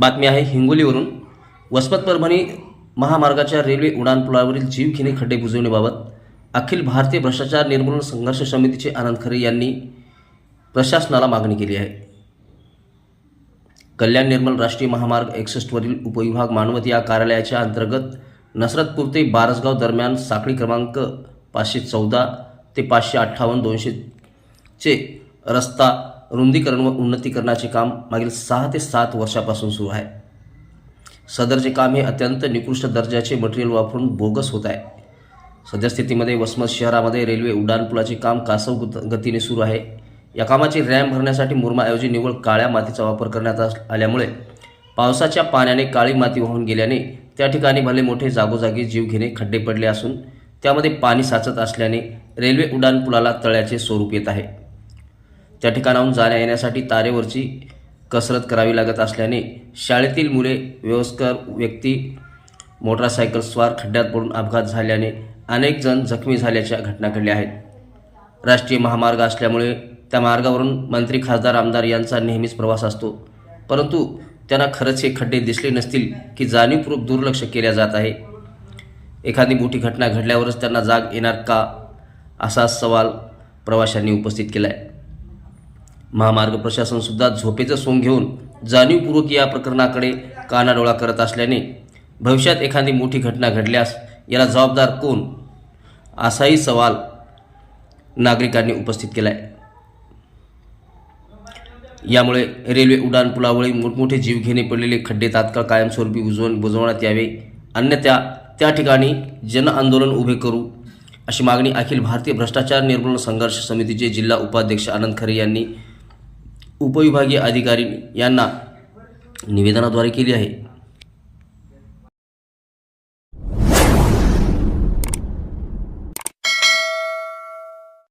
बातमी आहे हिंगोलीवरून. वसमत परभणी महामार्गाच्या रेल्वे उड्डाणपुलावरील जीवघेणे खड्डे बुजवण्याबाबत अखिल भारतीय भ्रष्टाचार निर्मूलन संघर्ष समितीचे आनंद खरे यांनी प्रशासनाला मागणी केली आहे. कल्याण निर्मल राष्ट्रीय महामार्ग एकसष्टवरील उपविभाग मानवत या कार्यालयाच्या अंतर्गत नसरतपूर ते बारसगाव दरम्यान साखळी क्रमांक पाचशे चौदा ते पाचशे अठ्ठावन्न दोनशेचे रस्ता रुंदीकरण व उन्नतीकरणाचे काम मागील सहा ते सात वर्षापासून सुरू आहे. सदरचे काम हे अत्यंत निकृष्ट दर्जाचे मटेरियल वापरून बोगस होत आहे. सद्यस्थितीमध्ये वसमत शहरामध्ये रेल्वे उड्डाणपुलाचे काम कासव गतीने सुरू आहे. या कामाची रॅम भरण्यासाठी मुरमाऐवजी निव्वळ काळ्या मातीचा वापर करण्यात आल्यामुळे पावसाच्या पाण्याने काळी माती वाहून गेल्याने त्या ठिकाणी भले मोठे जागोजागी जीवघेणे खड्डे पडले असून त्यामध्ये पाणी साचत असल्याने रेल्वे उड्डाणपुलाला तळ्याचे स्वरूप येत आहे. त्या ठिकाणाहून जाण्या येण्यासाठी तारेवरची कसरत करावी लागत असल्याने शाळेतील मुले व्यवस्कर व्यक्ती मोटारसायकल खड्ड्यात पडून अपघात झाल्याने अनेक जण जखमी झाल्याच्या घटना घडल्या आहेत. राष्ट्रीय महामार्ग असल्यामुळे त्या मार्गावरून मंत्री खासदार आमदार यांचा नेहमीच प्रवास असतो. परंतु त्यांना खरंच हे खड्डे दिसले नसतील की जाणीवपूर्वक दुर्लक्ष केल्या जात आहे. एखादी मोठी घटना घडल्यावरच त्यांना जाग येणार का? असा सवाल प्रवाशांनी उपस्थित केला आहे महामार्ग प्रशासनसुद्धा झोपेचं सोंग घेऊन जाणीवपूर्वक या प्रकरणाकडे कानाडोळा करत असल्याने भविष्यात एखादी मोठी घटना घडल्यास याला जबाबदार कोण? असाही सवाल नागरिकांनी उपस्थित केला आहे यामुळे रेल्वे उड्डाणपुलावरील मोठमोठे जीवघेणे पडलेले खड्डे तात्काळ कायमस्वरूपी उजवून बुजवण्यात यावे. अन्यथा त्या ठिकाणी जन आंदोलन उभे करू अशी मागणी अखिल भारतीय भ्रष्टाचार निर्मूलन संघर्ष समितीचे जिल्हा उपाध्यक्ष आनंद खरे यांनी उपविभागीय अधिकारी यांना निवेदनाद्वारे केली आहे.